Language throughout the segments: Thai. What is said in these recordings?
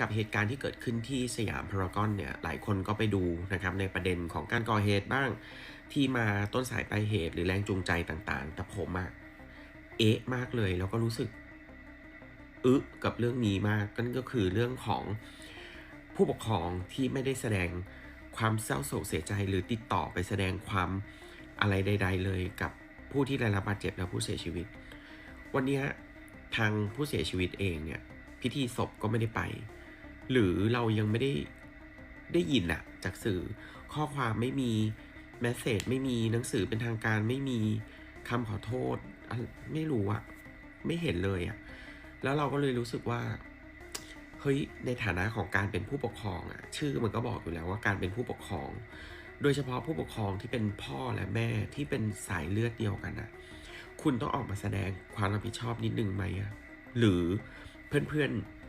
กับเหตุการณ์ที่เกิดขึ้นที่สยามพารากอนเนี่ยหลายคนก็ไปดูนะครับในประเด็นของการก่อเหตุบ้าง ที่มาต้นสายปลายเหตุหรือแรงจูงใจต่างๆ แต่ผมอะเอ๊ะมากเลยแล้วก็รู้สึกอึกับเรื่องนี้มากนั่นก็คือเรื่องของผู้ปกครองที่ไม่ได้แสดงความเศร้าโศกเสียใจหรือติดต่อไปแสดงความอะไรใด ๆ เลยกับผู้ที่ได้รับบาดเจ็บและผู้เสียชีวิต วันนี้ทางผู้เสียชีวิตเองเนี่ยพิธีศพก็ไม่ได้ไป หรือเรายังไม่ได้ได้ยินอะจากสื่อข้อความไม่มีแมสเซจไม่มีหนังสือเป็นทางการไม่มีคำขอโทษ ไม่รู้อะไม่เห็นเลยอะแล้วเราก็เลยรู้สึกว่าเฮ้ยในฐานะของการเป็นผู้ปกครองอะชื่อมันก็บอกอยู่แล้วว่าการเป็นผู้ปกครอง โดยเฉพาะผู้ปกครองที่เป็นพ่อและแม่ที่เป็นสายเลือดเดียวกันอะคุณต้องออกมาแสดงความรับผิดชอบนิดนึงไหมอะหรือเพื่อนๆ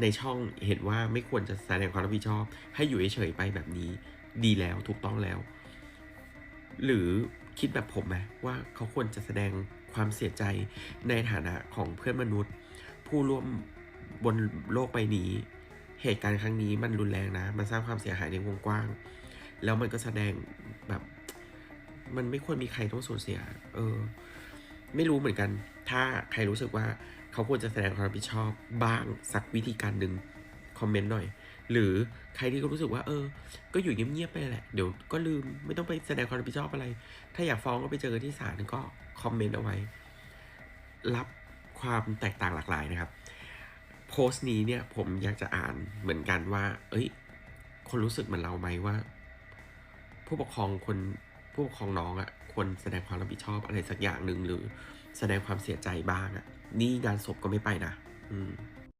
ในช่องเห็นว่าไม่ควรจะแสดงความรับผิดชอบ ให้อยู่เฉยๆไปแบบนี้ดีแล้วถูกต้องแล้ว หรือคิดแบบผมไหมว่าเขาควรจะแสดงความเสียใจในฐานะของเพื่อนมนุษย์ ผู้ร่วมบนโลกใบนี้ เหตุการณ์ครั้งนี้มันรุนแรงนะ มันสร้างความเสียหายในวงกว้าง แล้วมันก็แสดงแบบ มันไม่ควรมีใครต้องสูญเสีย เออ ไม่รู้เหมือนกัน ถ้าใครรู้สึกว่า เขาควรจะแสดงความรับผิดชอบบ้างสักวิธีการหนึ่งคอมเมนต์หน่อย หรือใครที่ก็รู้สึกว่า เออ ก็อยู่เงียบๆไปแหละ เดี๋ยวก็ลืมไม่ต้องไปแสดงความรับผิดชอบอะไร ถ้าอยากฟ้องก็ไปเจอที่ศาลก็คอมเมนต์เอาไว้ รับความแตกต่างหลากหลายนะครับ โพสต์นี้เนี่ยผมอยากจะอ่านเหมือนกันว่า เอ้ย คนรู้สึกเหมือนเราไหมว่า ผู้ปกครองคน ผู้ปกครองน้องอะ่ะควรแสดงความรับผิดชอบอะไรสักอย่างหนึ่งหรือแสดงความเสียใจบ้างอะ่ะ นี่งานศพก็ไม่ไปนะ อืม